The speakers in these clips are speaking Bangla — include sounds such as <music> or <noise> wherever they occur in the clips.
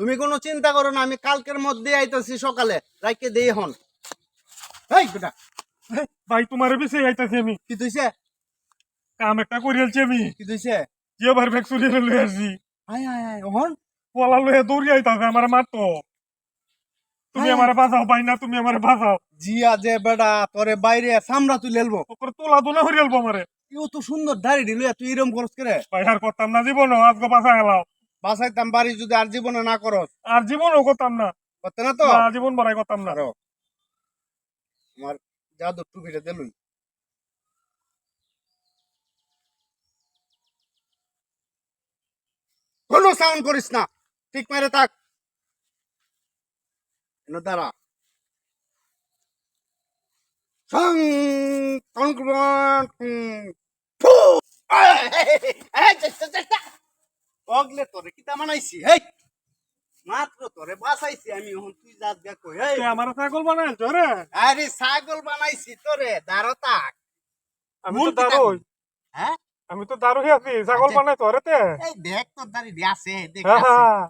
তুমি কোনো চিন্তা করো না আমি কালকের মধ্যে আইতাছি সকালে রাইকে দেই হন। এই বেটা। ভাই তোমার বেশি আইতাছি আমি। কি তুইছে? কাম একটা করিয়ালছি আমি। কি তুইছে? বার ব্যাগ চুরিয়ে লই আসি। আয় আয় আয় হন। পলা লইয়া দৌড়ি আইতাছে আমার মারতো। তুমি। আমার বাঁচাও ভাই না তুমি আমার বাঁচাও। জিয়া যে বেটা তোরে বাইরে সামরা তুই লেলবো ওপরে তোলা তোলা হরিয়ালবো আমারে। ইও তো সুন্দর দাড়ি দিল তুই এরম খরচ করে? ভাই আর করতাম না জীবন আজকে বাঁচা গেলাম। বাসাইতাম বাড়ি যদি আর জীবনে না করস আর জীবনও করতাম না করতে না তো জীবন বড়াই করতাম না আমার জাদু টুপিটা দিলুন কোনো সাউন্ড করিস না ঠিক মেরে থাক দাঁড়া সং অগলে তোরে কিতা মানাইছি? হেই! মাত্র তোরে বাঁচাইছি আমি এখন তুই যাত গা কই? তুই আমার ছাগল বানাইছ রে আরে ছাগল বানাইছি তোরে দাঁড়ো তাক। আমি তো কি হ্যাঁ? আমি তো দারুই আছি ছাগল আচ্ছা। বানাই তোরে তে এই দেখ তোর দাঁড়ি আছে দেখ হ্যাঁ, আছে। হ্যাঁ,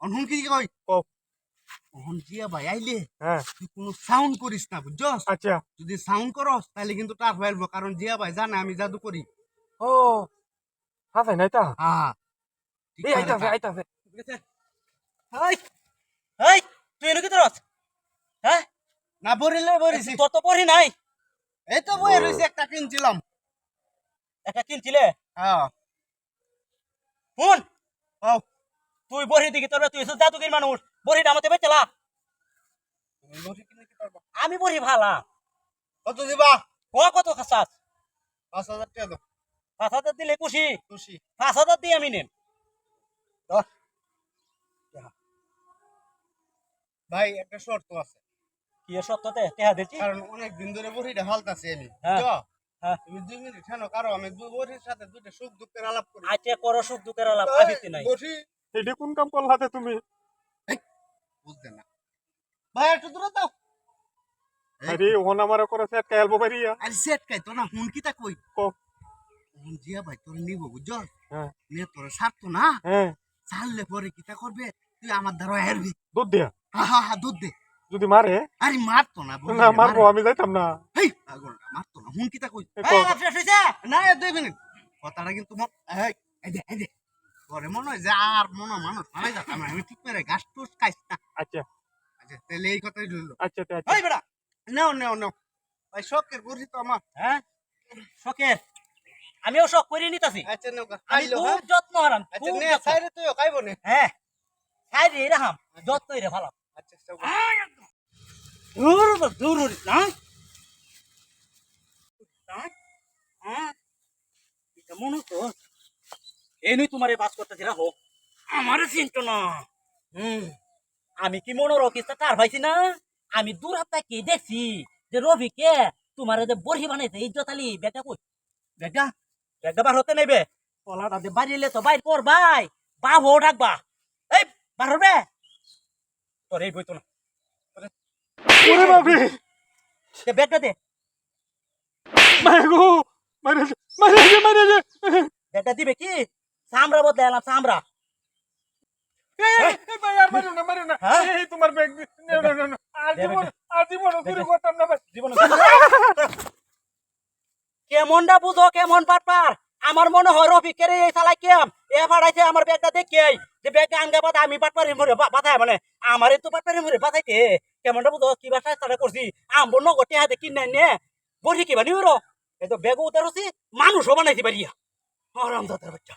অনহুন কি কই? কও। অহন জিয়া ভাই আইলে হ্যাঁ। তুই কোনো সাউন্ড করিস না বুঝছস? আচ্ছা। যদি সাউন্ড করস তাহলে কিন্তু টার ফেলব কারণ জিয়া ভাই জানে আমি জাদু করি। ও হাসাই নাই তা? হ্যাঁ। এই আইতাছে। আইতাছে হাই হাই তুই এনে কি তোরস হ্যাঁ? না বরিলে বরিছি তোর তো পড়ি নাই। এই তো বই রইছে একটা কিনছিলাম। একটা কিনছিলে? হ্যাঁ। ও তুই দিকে তোর তুই এসে জাদুগির মানুষ বেচলা আমি বড়ি ভালা। কত দিবা? ক কত খাসাস? পাঁচ হাজার টাকা দাও। পাঁচ হাজার দিলে খুশি। খুশি। পাঁচ হাজার দিয়ে আমি দশ ভাই একটা শর্ত আছে। কি টেহা দিচ্ছি? কারণ অনেক দিন ধরে বড়িটা হালতাছি আমি। হ্যাঁ? হ্যাঁ। তুমি দুই মিনিট হেন কারও আমি দুই বড়ির সাথে দুইটা সুখ দুঃখের আলাপ করি। আজকে করো সুখ দুঃখের আলাপ আবিতে নাই। বসি। এটি কোন কাম করলাতে তুমি? বুঝতে না। ভাই একটু দূরে দাও আরে ওহন আমার করে সেট কাইলবো পারিয়া। আরে সেট কাই তো না হুন কিতা কই? কও। হুন জিয়া ভাই তোর নিব বুঝছ? হ্যাঁ। নিয়ে তোর ছাড়তো না? হ্যাঁ। ছাড়লে পরে কিতা করবে? তুই আমার দ্বারা হারবি। দুধ দিয়া? হা হা হা দুধ দে। যদি মারে? আরে মারতো না না মারবো আমি যাইতাম না। হেই পাগলটা মারতো না হুন কই? এই, কও। আবার হইছে? না দুই মিনিট কথাটা কিন্তু মন এই এই দে এই দে। পরে মনে হয় যে আর মনে হয় মানুষ মারাই যাতাম না। আমি ঠিক করে গাছ টুস খাইস না। আচ্ছা। আচ্ছা তাহলে এই কথাই রইল। আচ্ছা তে, আচ্ছা। এই বেটা নাও নাও নাও। ভাই শখের বুঝি তো আমার হ্যাঁ? শখের। আমিও শখ করে নিতাছি। আচ্ছা আমি খুব হ্যাঁ? যত্ন হারাম আচ্ছা। সাইরে হ্যাঁ রে রাহাম যত্ন রে ভালো। আচ্ছা দূর দূর না এটা এই নই তোমারে বাস করতেছি রাখো আমারে চিন্তা না। হুম আমি কি মনে রকিস তার পাইছি না? আমি দূর হাত কি দেখছি যে রবি কে তোমার যে বড়ি বানাইছে ইজ্জত আলী বেটা কই? বেটা বেটা বার হতে নেবে। পলাটা যে বাড়িলে তো বাইর কর ভাই। বাবু ডাকবা। এই বার হবে? তোর এই বইতো না। ওরে বাপরে! সে ব্যাগটা দে। মারে গো! মারে মারে মারে ব্যাগটা দিবে কি? সামরা বদলে এলাম সামরা। হ্যাঁ? এই, তোমার ব্যাগ। আর জীবন- আর জীবনও চুরি করতাম না, জীবন <laughs> কেমনটা বুঝো, কেমন পাটপার আমার মনে হয় রফিক কেড়ে এই সালাই কেম এ পাঠাইছে আমার ব্যাগটা দেখে যে ব্যাগটা আনগে বাদ আমি পাটপারি মরে বাধায় মানে। আমার তো পাটপারি মরে বাধাইতে কেমনটা বুঝো? কি বাসায় তারা করছি? আমবো নগটে হাতে কিনে নে। বসি কি বানি রো? এই তো ব্যাগও উতারছি মানুষও বানাইতে পারিয়া আরাম দাদার বাচ্চা